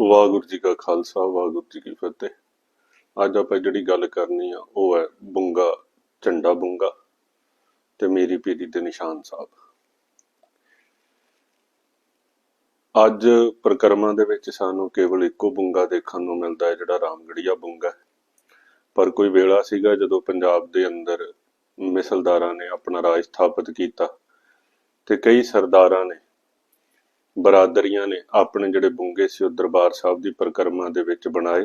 ਵਾਹਿਗੁਰੂ ਜੀ ਕਾ ਖਾਲਸਾ, ਵਾਹਿਗੁਰੂ ਜੀ ਕੀ ਫਤਿਹ। ਅੱਜ ਆਪਾਂ ਜਿਹੜੀ ਗੱਲ ਕਰਨੀ ਆ, ਉਹ ਹੈ ਬੁੰਗਾ, ਝੰਡਾ ਬੁੰਗਾ ਤੇ ਮੇਰੀ ਪੀਰੀ ਦੇ ਨਿਸ਼ਾਨ ਸਾਹਿਬ। ਅੱਜ ਪ੍ਰਕਰਮਾਂ ਦੇ ਵਿੱਚ ਸਾਨੂੰ ਕੇਵਲ ਇੱਕੋ ਬੁੰਗਾ ਦੇਖਣ ਨੂੰ ਮਿਲਦਾ ਹੈ, ਜਿਹੜਾ ਰਾਮਗੜੀਆ ਬੁੰਗਾ ਹੈ। ਪਰ ਕੋਈ ਵੇਲਾ ਸੀਗਾ ਜਦੋਂ ਪੰਜਾਬ ਦੇ ਅੰਦਰ ਮਿਸਲਦਾਰਾਂ ਨੇ ਆਪਣਾ ਰਾਜ ਸਥਾਪਿਤ ਕੀਤਾ ਤੇ ਕਈ ਸਰਦਾਰਾਂ ਨੇ ਬਰਾਦਰੀਆਂ ਨੇ ਆਪਣੇ ਜਿਹੜੇ ਬੁੰਗੇ ਸੀ ਉਹ ਦਰਬਾਰ ਸਾਹਿਬ ਦੀ ਪ੍ਰਕਰਮਾ ਦੇ ਵਿੱਚ ਬਣਾਏ।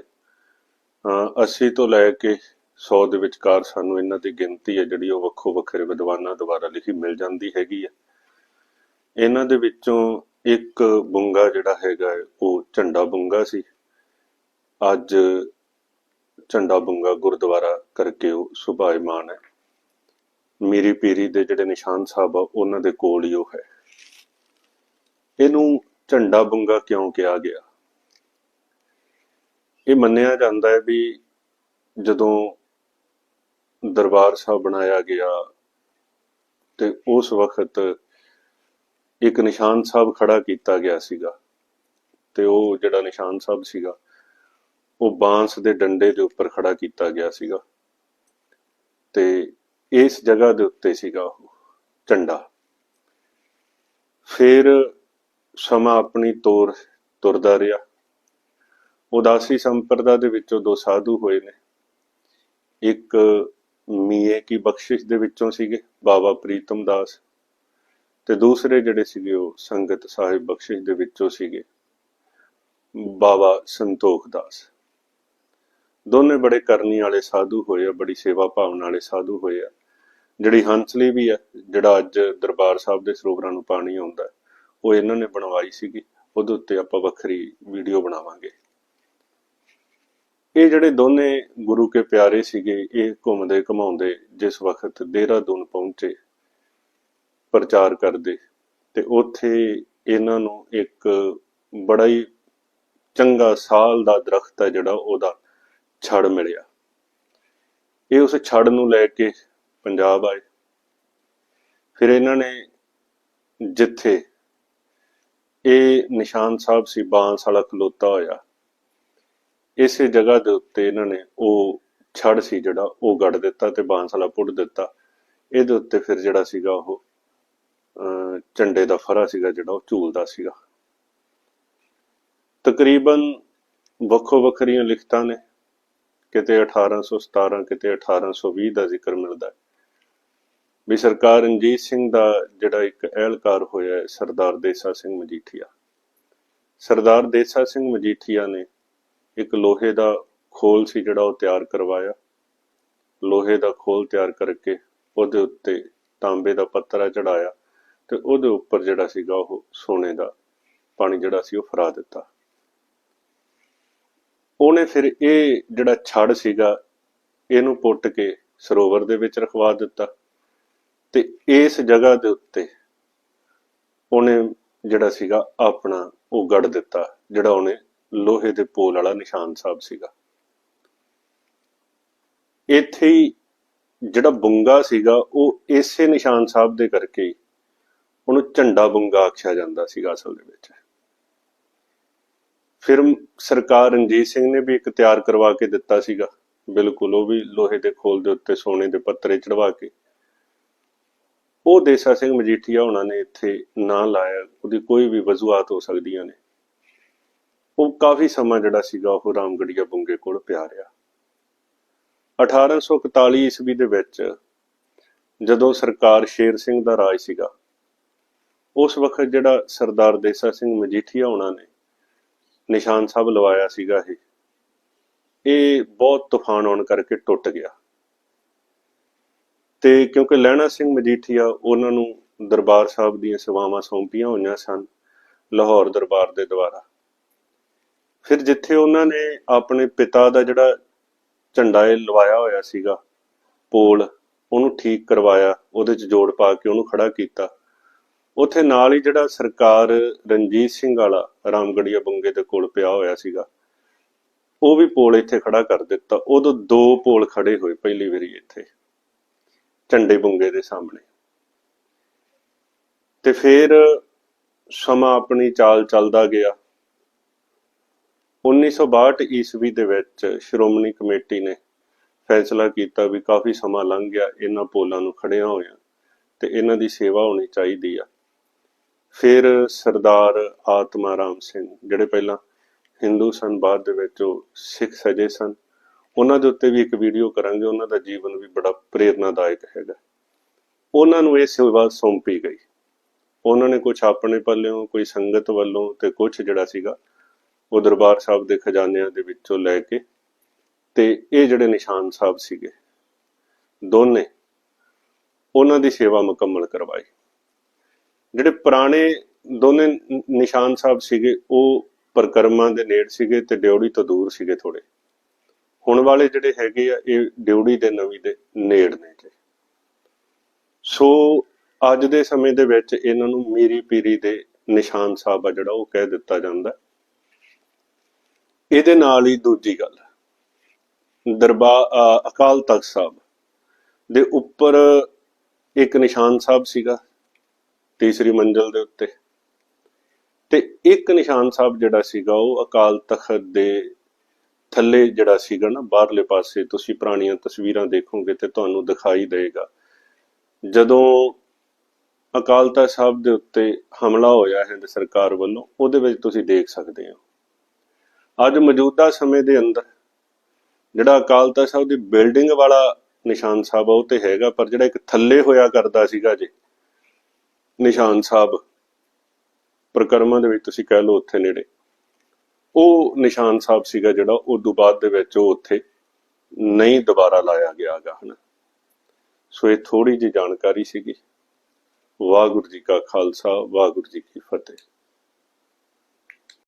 ਅਹ 80 ਤੋਂ ਲੈ ਕੇ 100 ਦੇ ਵਿਚਕਾਰ ਸਾਨੂੰ ਇਹਨਾਂ ਦੀ ਗਿਣਤੀ ਹੈ ਜਿਹੜੀ ਉਹ ਵੱਖੋ ਵੱਖਰੇ ਵਿਦਵਾਨਾਂ ਦੁਆਰਾ ਲਿਖੀ ਮਿਲ ਜਾਂਦੀ ਹੈਗੀ ਹੈ। ਇਹਨਾਂ ਦੇ ਵਿੱਚੋਂ ਇੱਕ ਬੁੰਗਾ ਜਿਹੜਾ ਹੈਗਾ ਹੈ, ਉਹ ਝੰਡਾ ਬੁੰਗਾ ਸੀ। ਅੱਜ ਝੰਡਾ ਬੁੰਗਾ ਗੁਰਦੁਆਰਾ ਕਰਕੇ ਉਹ ਸੁਭਾਇਮਾਨ ਹੈ। ਮੀਰੀ ਪੀਰੀ ਦੇ ਜਿਹੜੇ ਨਿਸ਼ਾਨ ਸਾਹਿਬ ਆ ਉਹਨਾਂ ਦੇ ਕੋਲ ਹੀ ਉਹ ਹੈ। ਇਹਨੂੰ ਝੰਡਾ ਬੁੰਗਾ ਕਿਉਂ ਕਿਹਾ ਗਿਆ? ਇਹ ਮੰਨਿਆ ਜਾਂਦਾ ਹੈ ਵੀ ਜਦੋਂ ਦਰਬਾਰ ਸਾਹਿਬ ਬਣਾਇਆ ਗਿਆ ਤੇ ਉਸ ਵਕਤ ਇੱਕ ਨਿਸ਼ਾਨ ਸਾਹਿਬ ਖੜਾ ਕੀਤਾ ਗਿਆ ਸੀਗਾ ਤੇ ਉਹ ਜਿਹੜਾ ਨਿਸ਼ਾਨ ਸਾਹਿਬ ਸੀਗਾ, ਉਹ ਬਾਂਸ ਦੇ ਡੰਡੇ ਦੇ ਉੱਪਰ ਖੜਾ ਕੀਤਾ ਗਿਆ ਸੀਗਾ ਤੇ ਇਸ ਜਗ੍ਹਾ ਦੇ ਉੱਤੇ ਸੀਗਾ ਉਹ ਝੰਡਾ। ਫਿਰ ਸਮਾਂ ਆਪਣੀ ਤੋਰ ਤੁਰਦਾ ਰਿਹਾ। ਉਦਾਸੀ ਸੰਪਰਦਾ ਦੇ ਵਿੱਚੋਂ ਦੋ ਸਾਧੂ ਹੋਏ ਨੇ। ਇੱਕ ਮੀਏ ਕੀ ਬਖਸ਼ਿਸ਼ ਦੇ ਵਿੱਚੋਂ ਸੀਗੇ ਬਾਬਾ ਪ੍ਰੀਤਮ ਦਾਸ। ਤੇ ਦੂਸਰੇ ਜਿਹੜੇ ਸੀਗੇ ਉਹ ਸੰਗਤ ਸਾਹਿਬ ਬਖਸ਼ਿਸ਼ ਦੇ ਵਿੱਚੋਂ ਸੀਗੇ ਬਾਬਾ ਸੰਤੋਖ ਦਾਸ। ਦੋਨੇ ਬੜੇ ਕਰਨੀ ਵਾਲੇ ਸਾਧੂ ਹੋਏ ਆ ਬੜੀ ਸੇਵਾ ਭਾਵਨਾ ਵਾਲੇ ਸਾਧੂ ਹੋਏ ਆ। ਜਿਹੜੀ ਹੰਸਲੀ ਵੀ ਆ ਜਿਹੜਾ ਅੱਜ ਦਰਬਾਰ ਸਾਹਿਬ ਦੇ ਸਰੋਵਰਾਂ ਨੂੰ ਪਾਣੀ ਆਉਂਦਾ। ਹੈ, ਉਹ ਇਹਨਾਂ ਨੇ ਬਣਵਾਈ ਸੀਗੀ, ਉਹਦੇ ਉੱਤੇ ਆਪਾਂ ਵੱਖਰੀ ਵੀਡੀਓ ਬਣਾਵਾਂਗੇ। ਇਹ ਜਿਹੜੇ ਦੋਨੇ ਗੁਰੂ ਕੇ ਪਿਆਰੇ ਸੀਗੇ, ਇਹ ਘੁੰਮਦੇ ਘਮਾਉਂਦੇ ਜਿਸ ਵਕਤ ਦੇਹਰਾਦੂਨ ਪਹੁੰਚੇ, ਪ੍ਰਚਾਰ ਕਰਦੇ, ਤੇ ਉੱਥੇ ਇਹਨਾਂ ਨੂੰ ਇੱਕ ਬੜਾ ਹੀ ਚੰਗਾ ਸਾਲ ਦਾ ਦਰਖਤ ਹੈ ਜਿਹੜਾ ਉਹਦਾ ਛੜ ਮਿਲਿਆ। ਇਹ ਉਸ ਛੜ ਨੂੰ ਲੈ ਕੇ ਪੰਜਾਬ ਆਏ। ਫਿਰ ਇਹਨਾਂ ਨੇ ਜਿੱਥੇ ਇਹ ਨਿਸ਼ਾਨ ਸਾਹਿਬ ਸੀ ਬਾਂਸ ਵਾਲਾ ਖਲੋਤਾ ਹੋਇਆ। ਇਸੇ ਜਗ੍ਹਾ ਦੇ ਉੱਤੇ ਇਹਨਾਂ ਨੇ ਉਹ ਛੜ ਸੀ ਜਿਹੜਾ, ਉਹ ਗੱਡ ਦਿੱਤਾ ਤੇ ਬਾਂਸ ਵਾਲਾ ਪੁੱਟ ਦਿੱਤਾ। ਇਹਦੇ ਉੱਤੇ ਫਿਰ ਜਿਹੜਾ ਸੀਗਾ ਉਹ, ਅਹ, ਝੰਡੇ ਦਾ ਫਰਾ ਸੀਗਾ ਜਿਹੜਾ, ਉਹ ਝੂਲਦਾ ਸੀਗਾ। ਤਕਰੀਬਨ ਵੱਖੋ ਵੱਖਰੀਆਂ ਲਿਖਤਾਂ ਨੇ। ਕਿਤੇ 1817 ਕਿਤੇ 1820 ਦਾ ਜ਼ਿਕਰ ਮਿਲਦਾ ਹੈ। ਵੀ ਸਰਕਾਰ ਰਣਜੀਤ ਸਿੰਘ ਦਾ ਜਿਹੜਾ ਇੱਕ ਅਹਿਲਕਾਰ ਹੋਇਆ ਸਰਦਾਰ ਦੇਸਾ ਸਿੰਘ ਮਜੀਠੀਆ। ਸਰਦਾਰ ਦੇਸਾ ਸਿੰਘ ਮਜੀਠੀਆ ਨੇ ਇੱਕ ਲੋਹੇ ਦਾ ਖੋਲ ਸੀ ਜਿਹੜਾ ਉਹ ਤਿਆਰ ਕਰਵਾਇਆ। ਲੋਹੇ ਦਾ ਖੋਲ ਤਿਆਰ ਕਰਕੇ ਉਹਦੇ ਉੱਤੇ ਤਾਂਬੇ ਦਾ ਪੱਤਰਾ ਚੜਾਇਆ ਤੇ ਉਹਦੇ ਉੱਪਰ ਜਿਹੜਾ ਸੀਗਾ ਉਹ ਸੋਨੇ ਦਾ ਪਾਣੀ ਜਿਹੜਾ ਸੀ ਉਹ ਫਰਾ ਦਿੱਤਾ। ਉਹਨੇ ਫਿਰ ਇਹ ਜਿਹੜਾ ਛੜ ਸੀਗਾ, ਇਹਨੂੰ ਪੁੱਟ ਕੇ ਸਰੋਵਰ ਦੇ ਵਿੱਚ ਰਖਵਾ ਦਿੱਤਾ। ਤੇ ਇਸ ਜਗ੍ਹਾ ਦੇ ਉੱਤੇ ਉਹਨੇ ਜਿਹੜਾ ਸੀਗਾ ਆਪਣਾ ਉਹ ਗੜ ਦਿੱਤਾ, ਜਿਹੜਾ ਉਹਨੇ ਲੋਹੇ ਦੇ ਪੋਲ ਵਾਲਾ ਨਿਸ਼ਾਨ ਸਾਹਿਬ ਸੀਗਾ। ਇੱਥੇ ਹੀ ਜਿਹੜਾ ਬੁੰਗਾ ਸੀਗਾ, ਉਹ ਇਸੇ ਨਿਸ਼ਾਨ ਸਾਹਿਬ ਦੇ ਕਰਕੇ ਉਹਨੂੰ ਝੰਡਾ ਬੁੰਗਾ ਆਖਿਆ ਜਾਂਦਾ ਸੀਗਾ ਅਸਲ ਦੇ ਵਿੱਚ। ਫਿਰ ਸਰਕਾਰ ਰਣਜੀਤ ਸਿੰਘ ਨੇ ਵੀ ਇੱਕ ਤਿਆਰ ਕਰਵਾ ਕੇ ਦਿੱਤਾ ਸੀਗਾ। ਬਿਲਕੁਲ ਉਹ ਵੀ ਲੋਹੇ ਦੇ ਖੋਲ ਦੇ ਉੱਤੇ ਸੋਨੇ ਦੇ ਪੱਤਰੇ ਚੜਵਾ ਕੇ। ਉਹ ਦੇਸਾ ਸਿੰਘ ਮਜੀਠੀਆ ਉਹਨਾਂ ਨੇ ਇੱਥੇ ਨਾਂ ਲਾਇਆ, ਉਹਦੀ ਕੋਈ ਵੀ ਵਜੂਹਾਤ ਹੋ ਸਕਦੀਆਂ ਨੇ। ਉਹ ਕਾਫੀ ਸਮਾਂ ਜਿਹੜਾ ਸੀਗਾ ਉਹ ਰਾਮਗੜੀਆ ਬੁੰਗੇ ਕੋਲ ਪਿਆ ਰਿਹਾ। 1841 ਈਸਵੀ ਦੇ ਵਿੱਚ ਜਦੋਂ ਸਰਕਾਰ ਸ਼ੇਰ ਸਿੰਘ ਦਾ ਰਾਜ ਸੀਗਾ, ਉਸ ਵਕਤ ਜਿਹੜਾ ਸਰਦਾਰ ਦੇਸਾ ਸਿੰਘ ਮਜੀਠੀਆ ਉਹਨਾਂ ਨੇ, ਨਿਸ਼ਾਨ ਸਾਹਿਬ ਲਵਾਇਆ ਸੀਗਾ ਇਹ ਇਹ ਬਹੁਤ ਤੂਫਾਨ ਆਉਣ ਕਰਕੇ ਟੁੱਟ ਗਿਆ। ਤੇ ਕਿਉਂਕਿ ਲਹਿਣਾ ਸਿੰਘ ਮਜੀਠੀਆ ਉਹਨਾਂ ਨੂੰ ਦਰਬਾਰ ਸਾਹਿਬ ਦੀਆਂ ਸੇਵਾਵਾਂ ਸੌਂਪੀਆਂ ਹੋਈਆਂ ਸਨ, ਲਾਹੌਰ ਦਰਬਾਰ ਦੇ ਦੁਆਰਾ। ਫਿਰ ਜਿੱਥੇ ਉਹਨਾਂ ਨੇ ਆਪਣੇ ਪਿਤਾ ਦਾ ਜਿਹੜਾ ਝੰਡਾ ਇਹ ਲਵਾਇਆ ਹੋਇਆ ਸੀਗਾ, ਪੋਲ, ਉਹਨੂੰ ਠੀਕ ਕਰਵਾਇਆ, ਉਹਦੇ 'ਚ ਜੋੜ ਪਾ ਕੇ ਉਹਨੂੰ ਖੜਾ ਕੀਤਾ। ਉੱਥੇ ਨਾਲ ਹੀ ਜਿਹੜਾ ਸਰਕਾਰ ਰਣਜੀਤ ਸਿੰਘ ਵਾਲਾ ਰਾਮਗੜੀਆ ਬੰਗੇ ਦੇ ਕੋਲ ਪਿਆ ਹੋਇਆ ਸੀਗਾ, ਉਹ ਵੀ ਪੋਲ ਇੱਥੇ ਖੜਾ ਕਰ ਦਿੱਤਾ। ਉਦੋਂ ਦੋ ਪੋਲ ਖੜੇ ਹੋਏ ਪਹਿਲੀ ਵਾਰੀ ਇੱਥੇ। ਝੰਡੇ ਬੰਗੇ ਦੇ ਸਾਹਮਣੇ। ਤੇ ਫਿਰ ਸਮਾਂ ਆਪਣੀ ਚਾਲ ਚੱਲਦਾ ਗਿਆ। 1962 ਈਸਵੀ ਦੇ ਵਿੱਚ ਸ਼੍ਰੋਮਣੀ ਕਮੇਟੀ ਨੇ ਫੈਸਲਾ ਕੀਤਾ ਵੀ ਕਾਫੀ ਸਮਾਂ ਲੰਘ ਗਿਆ, ਇਹਨਾਂ ਪੋਲਾਂ ਨੂੰ ਖੜਿਆ ਹੋਇਆ ਤੇ ਇਹਨਾਂ ਦੀ ਸੇਵਾ ਹੋਣੀ ਚਾਹੀਦੀ ਆ। ਫਿਰ ਸਰਦਾਰ ਆਤਮਾ ਰਾਮ ਸਿੰਘ, ਜਿਹੜੇ ਪਹਿਲਾਂ ਹਿੰਦੂ ਸਨ, ਬਾਅਦ ਦੇ ਵਿੱਚ ਉਹ ਸਿੱਖ ਸਜੇ ਸਨ। ਉਹਨਾਂ ਦੇ ਉੱਤੇ ਵੀ ਇੱਕ ਵੀਡੀਓ ਕਰਾਂਗੇ, ਉਹਨਾਂ ਦਾ ਜੀਵਨ ਵੀ ਬੜਾ ਪ੍ਰੇਰਨਾਦਾਇਕ ਹੈਗਾ। ਉਹਨਾਂ ਨੂੰ ਇਹ ਸੇਵਾ ਸੌਂਪੀ ਗਈ। ਉਹਨਾਂ ਨੇ ਕੁਝ ਆਪਣੇ ਪੱਲਿਓਂ, ਕੋਈ ਸੰਗਤ ਵੱਲੋਂ ਤੇ ਕੁਝ ਜਿਹੜਾ ਸੀਗਾ, ਉਹ ਦਰਬਾਰ ਸਾਹਿਬ ਦੇ ਖਜ਼ਾਨਿਆਂ ਦੇ ਵਿੱਚੋਂ ਲੈ ਕੇ ਤੇ ਇਹ ਜਿਹੜੇ ਨਿਸ਼ਾਨ ਸਾਹਿਬ ਸੀਗੇ, ਦੋਨੇ ਉਹਨਾਂ ਦੀ ਸੇਵਾ ਮੁਕੰਮਲ ਕਰਵਾਈ। ਜਿਹੜੇ ਪੁਰਾਣੇ ਦੋਨੇ ਨਿਸ਼ਾਨ ਸਾਹਿਬ ਸੀਗੇ, ਉਹ ਪਰਕਰਮਾਂ ਦੇ ਨੇੜ ਸੀਗੇ ਤੇ ਡਿਉੜੀ ਤੋਂ ਦੂਰ ਸੀਗੇ ਥੋੜੇ ਹੁਣ ਵਾਲੇ ਜਿਹੜੇ ਹੈਗੇ ਆ, ਇਹ ਡਿਉੜੀ ਦੇ ਨਵੀਂ ਦੇ ਨੇੜ ਨੇ ਜੀ। ਸੋ ਅੱਜ ਦੇ ਸਮੇਂ ਦੇ ਵਿੱਚ ਇਹਨਾਂ ਨੂੰ ਮੀਰੀ ਪੀਰੀ ਦੇ ਨਿਸ਼ਾਨ ਸਾਹਿਬ ਆ ਜਿਹੜਾ ਉਹ ਕਹਿ ਦਿੱਤਾ ਜਾਂਦਾ। ਇਹਦੇ ਨਾਲ ਹੀ ਦੂਜੀ ਗੱਲ ਦਰਬਾਰ ਅਕਾਲ ਤਖਤ ਸਾਹਿਬ ਦੇ ਉੱਪਰ ਇੱਕ ਨਿਸ਼ਾਨ ਸਾਹਿਬ ਸੀਗਾ ਤੀਸਰੀ ਮੰਜ਼ਲ ਦੇ ਉੱਤੇ। ਤੇ ਇੱਕ ਨਿਸ਼ਾਨ ਸਾਹਿਬ ਜਿਹੜਾ ਸੀਗਾ ਉਹ ਅਕਾਲ ਤਖਤ ਦੇ ਥੱਲੇ ਜਿਹੜਾ ਸੀਗਾ ਨਾ, ਬਾਹਰਲੇ ਪਾਸੇ ਤੁਸੀਂ ਪੁਰਾਣੀਆਂ ਤਸਵੀਰਾਂ ਦੇਖੋਗੇ ਤੇ ਤੁਹਾਨੂੰ ਦਿਖਾਈ ਦੇਗਾ। ਜਦੋਂ ਅਕਾਲ ਤਖਤ ਸਾਹਿਬ ਦੇ ਉੱਤੇ ਹਮਲਾ ਹੋਇਆ ਹਿੰਦ ਸਰਕਾਰ ਵੱਲੋਂ, ਉਹਦੇ ਵਿੱਚ ਤੁਸੀਂ ਦੇਖ ਸਕਦੇ ਹੋ। ਅੱਜ ਮੌਜੂਦਾ ਸਮੇਂ ਦੇ ਅੰਦਰ ਜਿਹੜਾ ਅਕਾਲ ਤਖਤ ਸਾਹਿਬ ਦੀ ਬਿਲਡਿੰਗ ਵਾਲਾ ਨਿਸ਼ਾਨ ਸਾਹਿਬ ਉਹ ਤੇ ਹੈਗਾ, ਪਰ ਜਿਹੜਾ ਇੱਕ ਥੱਲੇ ਹੋਇਆ ਕਰਦਾ ਸੀਗਾ ਜੇ, ਨਿਸ਼ਾਨ ਸਾਹਿਬ, ਪ੍ਰਕਰਮਾਂ ਦੇ ਵਿੱਚ ਤੁਸੀਂ ਕਹਿ ਲਓ ਉੱਥੇ ਨੇੜੇ। ਉਹ ਨਿਸ਼ਾਨ ਸਾਹਿਬ ਸੀਗਾ ਜਿਹੜਾ ਉਹ ਤੋਂ ਬਾਅਦ ਦੇ ਵਿੱਚ ਉਹ ਉੱਥੇ ਨਹੀਂ ਦੁਬਾਰਾ ਲਾਇਆ ਗਿਆਗਾ ਹਨਾ। ਸੋ ਇਹ ਥੋੜੀ ਜਿਹੀ ਜਾਣਕਾਰੀ ਸੀਗੀ। ਵਾਹਿਗੁਰੂ ਜੀ ਕਾ ਖਾਲਸਾ, ਵਾਹਿਗੁਰੂ ਜੀ ਕੀ ਫਤਿਹ।